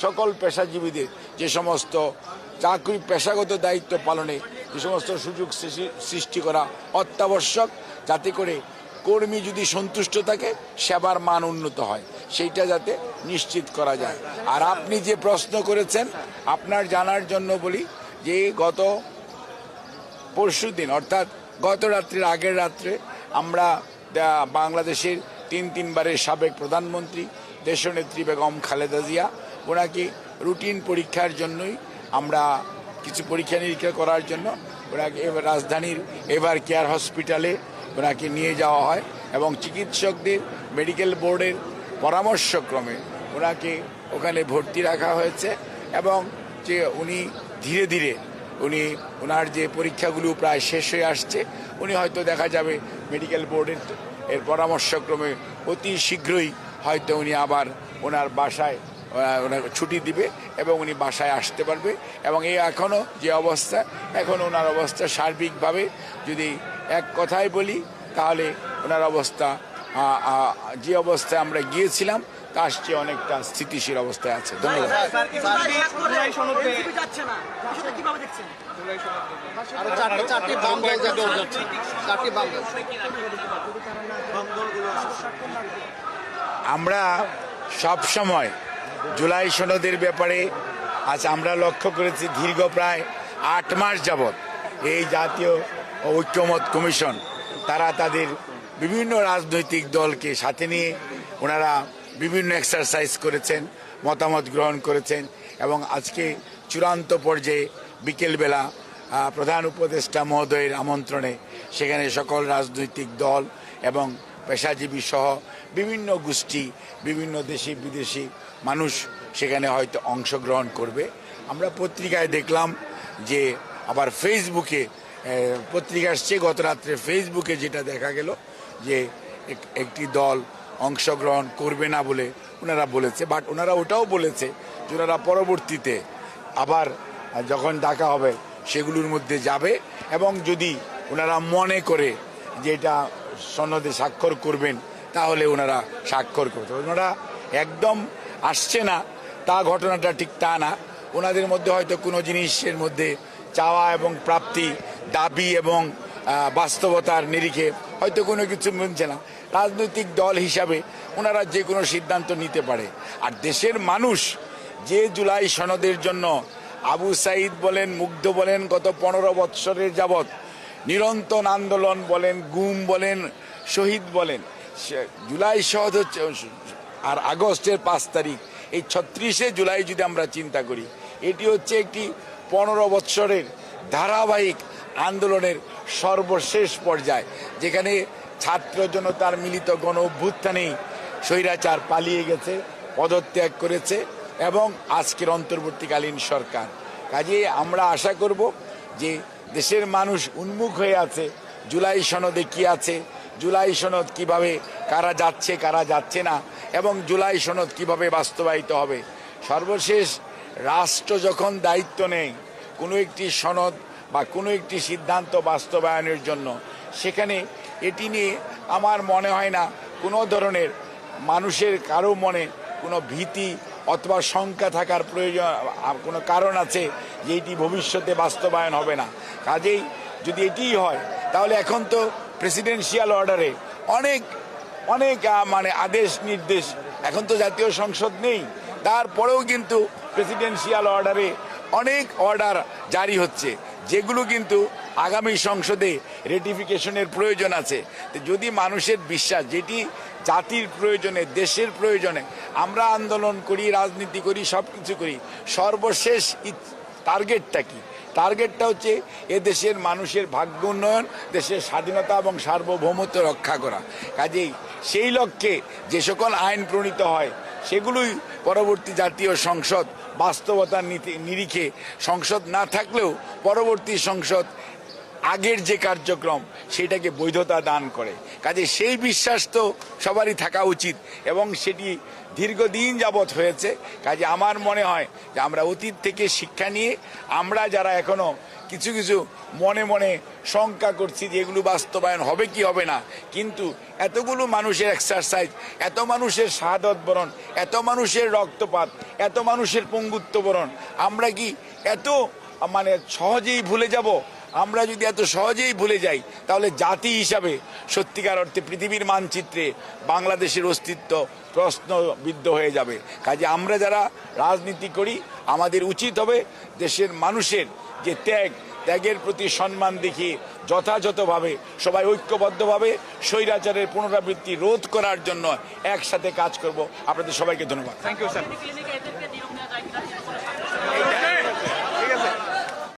সকল পেশাজীবীদের যে সমস্ত চাকরি পেশাগত দায়িত্ব পালনে যে সমস্ত সুযোগ সৃষ্টি- করা অত্যাবশ্যক, যাতে করে কর্মী যদি সন্তুষ্ট থাকে, সেবার মান উন্নত হয়। সেইটা যাতে নিশ্চিত করা যায়। আর আপনি যে প্রশ্ন করেছেন, আপনার জানার জন্য বলি যে গত পরশু দিন, অর্থাৎ গত রাত্রির আগের রাত্রে আমরা বাংলাদেশের তিন তিনবারের সাবেক প্রধানমন্ত্রী, দেশনেত্রী বেগম খালেদা জিয়া ওনাকে রুটিন পরীক্ষার জন্যই আমরা কিছু পরীক্ষা নিরীক্ষা করার জন্য ওনাকে রাজধানীর এভার কেয়ার হসপিটালে ওনাকে নিয়ে যাওয়া হয় এবং চিকিৎসকদের মেডিকেল বোর্ডের পরামর্শক্রমে ওনাকে ওখানে ভর্তি রাখা হয়েছে এবং যে উনি ধীরে ধীরে উনি ওনার যে পরীক্ষাগুলো প্রায় শেষ হয়ে আসছে, উনি হয়তো দেখা যাবে মেডিকেল বোর্ডের এর পরামর্শক্রমে অতি শীঘ্রই হয়তো উনি আবার ওনার বাসায় ওনাকে ছুটি দিবে এবং উনি বাসায় আসতে পারবে এবং এই এখনও যে অবস্থা এখন ওনার অবস্থা সার্বিকভাবে যদি এক কথায় বলি তাহলে ওনার অবস্থা যে অবস্থায় আমরা গিয়েছিলাম তার চেয়ে অনেকটা স্থিতিশীল অবস্থায় আছে ধন্যবাদ আমরা সব সময় জুলাই সনদের ব্যাপারে আজ আমরা লক্ষ্য করেছি দীর্ঘ প্রায় আট মাস যাবৎ এই জাতীয় ঐক্যমত কমিশন, তারা তাদের বিভিন্ন রাজনৈতিক দলকে সাথে নিয়ে ওনারা বিভিন্ন এক্সারসাইজ করেছেন, মতামত গ্রহণ করেছেন এবং আজকে চূড়ান্ত পর্যায়ে বিকেলবেলা প্রধান উপদেষ্টা মহোদয়ের আমন্ত্রণে সেখানে সকল রাজনৈতিক দল এবং পেশাজীবী সহ বিভিন্ন গোষ্ঠী, বিভিন্ন দেশি বিদেশি মানুষ সেখানে হয়তো অংশগ্রহণ করবে। আমরা পত্রিকায় দেখলাম যে আবার ফেসবুকে পত্রিকা আসছে, গত রাত্রে ফেসবুকে যেটা দেখা গেল যে এক- একটি দল অংশগ্রহণ করবে না বলে ওনারা বলেছে, বাট ওনারা ওটাও বলেছে যে ওনারা পরবর্তীতে আবার যখন ডাকা হবে সেগুলোর মধ্যে যাবে এবং যদি ওনারা মনে করে যে এটা সনদে স্বাক্ষর করবেন তাহলে ওনারা স্বাক্ষর করতে ওনারা একদম আসছে না, তা ঘটনাটা ঠিক তা না। ওনাদের মধ্যে হয়তো কোনো জিনিসের মধ্যে চাওয়া এবং প্রাপ্তি, দাবি এবং বাস্তবতার নিরিখে হয়তো কোনো কিছু মিলছে না। রাজনৈতিক দল হিসাবে ওনারা যে কোনো সিদ্ধান্ত নিতে পারে। আর দেশের মানুষ যে জুলাই সনদের জন্য আবু সাইদ বলেন, মুগ্ধ বলেন, গত পনেরো বৎসরের যাবৎ নিরন্তর আন্দোলন বলেন, গুম বলেন, শহীদ বলেন জুলাই সহজ হচ্ছে আর আগস্টের পাঁচ তারিখ। এই ছত্রিশে জুলাই যদি আমরা চিন্তা করি, এটি হচ্ছে একটি পনেরো বৎসরের ধারাবাহিক আন্দোলনের সর্বশেষ পর্যায়, যেখানে ছাত্র জনতার মিলিত গণ অভ্যুত্থানেই স্বৈরাচার পালিয়ে গেছে, পদত্যাগ করেছে এবং আজকের অন্তর্বর্তীকালীন সরকার। কাজে আমরা আশা করব যে দেশের মানুষ উন্মুখ হয়ে আছে, জুলাই সনদে কি আছে জুলাই সনদ কীভাবে, কারা যাচ্ছে কারা যাচ্ছে না, এবং জুলাই সনদ কীভাবে বাস্তবায়িত হবে। সর্বশেষ, রাষ্ট্র যখন দায়িত্ব নেয়, কোনো একটি সনদ বা কোনো একটি সিদ্ধান্ত বাস্তবায়নের জন্য, সেখানে এটি নিয়ে আমার মনে হয় না কোনো ধরনের মানুষের কারও মনে কোনো ভীতি অথবা শঙ্কা থাকার প্রয়োজন, কোনো কারণ আছে যে এটি ভবিষ্যতে বাস্তবায়ন হবে না। কাজেই যদি এটিই হয়, তাহলে এখন তো প্রেসিডেন্সিয়াল অর্ডারে অনেক অনেক মানে আদেশ নির্দেশ। এখন তো জাতীয় সংসদ নেই। তারপরেও কিন্তু প্রেসিডেন্সিয়াল অর্ডারে অনেক অর্ডার জারি হচ্ছে, যেগুলো কিন্তু আগামী সংসদে রেটিফিকেশনের প্রয়োজন আছে। তো যদি মানুষের বিশ্বাস, যেটি জাতির প্রয়োজনে, দেশের প্রয়োজনে, আমরা আন্দোলন করি, রাজনীতি করি সব কিছু করি, সর্বশেষ টার্গেটটা কি? টার্গেটটা হচ্ছে এ দেশের মানুষের ভাগ্য উন্নয়ন, দেশের স্বাধীনতা এবং সার্বভৌমত্ব রক্ষা করা। কাজেই সেই লক্ষ্যে যে সকল আইন প্রণীত হয়, সেগুলোই পরবর্তী জাতীয় সংসদ বাস্তবতার নীতি- নিরিখে সংসদ না থাকলেও পরবর্তী সংসদ আগের যে কার্যক্রম, সেটাকে বৈধতা দান করে। কাজে সেই বিশ্বাস তো সবারই থাকা উচিত এবং সেটি দীর্ঘদিন যাবৎ হয়েছে। কাজে আমার মনে হয় যে আমরা অতীত থেকে শিক্ষা নিয়ে, আমরা যারা এখনও কিছু কিছু মনে মনে শঙ্কা করছি যে এগুলো বাস্তবায়ন হবে কি হবে না, কিন্তু এতগুলো মানুষের এক্সারসাইজ এত মানুষের শাহাদত বরণ এত মানুষের রক্তপাত, এত মানুষের পঙ্গুত্ব বরণ, আমরা কি এত মানে সহজেই ভুলে যাব? আমরা যদি এত সহজেই ভুলে যাই, তাহলে জাতি হিসাবে সত্যিকার অর্থে পৃথিবীর মানচিত্রে বাংলাদেশের অস্তিত্ব প্রশ্নবিদ্ধ হয়ে যাবে। কাজে আমরা যারা রাজনীতি করি, আমাদের উচিত হবে দেশের মানুষের যে ত্যাগ, ত্যাগের প্রতি সম্মান দেখিয়ে যথাযথভাবে, সবাই ঐক্যবদ্ধভাবে স্বৈরাচারের পুনরাবৃত্তি রোধ করার জন্য একসাথে কাজ করব। আপনাদের সবাইকে ধন্যবাদ। Thank you sir